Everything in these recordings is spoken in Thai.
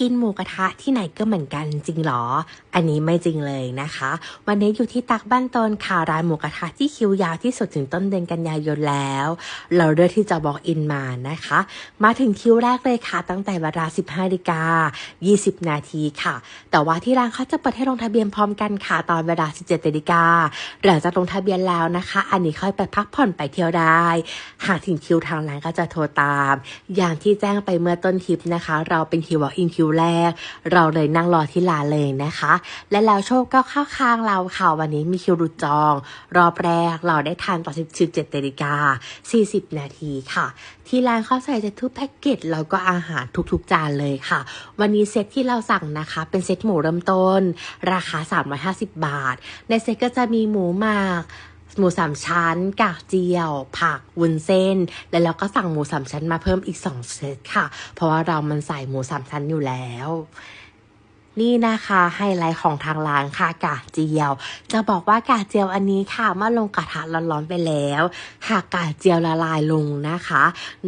กินหมูกระทะที่ไหนก็เหมือนกันจริงหรอ อันนี้ไม่จริงเลยนะคะ วันนี้อยู่ที่ตักบ้านตนค่ะร้านหมูกระทะที่คิวยาวที่สุดถึงต้นเดือนกันยายนแล้ว เราเลือกที่จะบอกอินมานะคะ มาถึงคิวแรกเลยค่ะ ตั้งแต่เวลา 15นาฬิกา 20 นาทีค่ะ แต่ว่าที่ร้านเขาจะเปิดให้ลงทะเบียนพร้อมกันค่ะตอนเวลา 17นาฬิกาหลังจากลงทะเบียนแล้วนะคะ อันนี้ค่อยไปพักผ่อนไปเที่ยวได้ หากถึงคิวทางร้านก็จะโทรตาม อย่างที่แจ้งไปเมื่อต้นทิปนะคะ เราเป็นคิววอล์กอินคิวแรก เราเลยนั่งรอที่ร้านเลยนะคะ และแล้วโชคก็เข้าข้างเราค่ะวันนี้มีคิวรุจอง รอบแรกเราได้ทานตอน17นาฬิกา40 นาทีค่ะ ที่ร้านเขาใส่จะทุกแพ็กเกจแล้วก็อาหารทุกๆจานเลยค่ะ วันนี้เซตที่เราสั่งนะคะ เป็นเซตหมูเริ่มต้น ราคา 350 บาท ในเซตก็จะมีหมูหมาก หมูสามชั้น กากเจียว ผัก วุ้นเส้น แล้วเราก็สั่งหมูสามชั้นมาเพิ่มอีกสองเซตค่ะ เพราะว่าเรามันใส่หมูสามชั้นอยู่แล้ว นี่นะคะไฮไลท์ของทางร้านค่ะกากเจียว จะบอกว่ากากเจียวอันนี้ค่ะเมื่อลงกระทะร้อนๆไปแล้วหากกากเจียวละลายลงนะคะ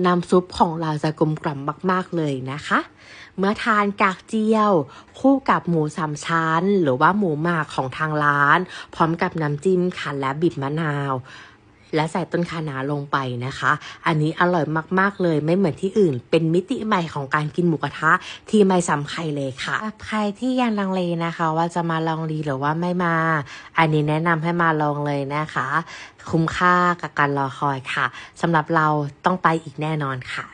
น้ำซุปของเราจะกลมกล่อมมากๆเลยนะคะ เมื่อทานกากเจียว คู่กับหมูสามชั้น หรือว่าหมูหมากของทางร้าน พร้อมกับน้ำจิ้มค่ะและบีบมะนาว และใส่ต้นคานาลงไปนะคะ อันนี้อร่อยมากๆเลยไม่เหมือนที่อื่น เป็นมิติใหม่ของการกินหมูกระทะที่ไม่ซ้ำใครเลยค่ะ ใครที่ยังลังเลนะคะ ว่าจะมาลองดีหรือว่าไม่มา อันนี้แนะนำให้มาลองเลยนะคะ คุ้มค่ากับการรอคอยค่ะสำหรับเราต้องไปอีกแน่นอนค่ะ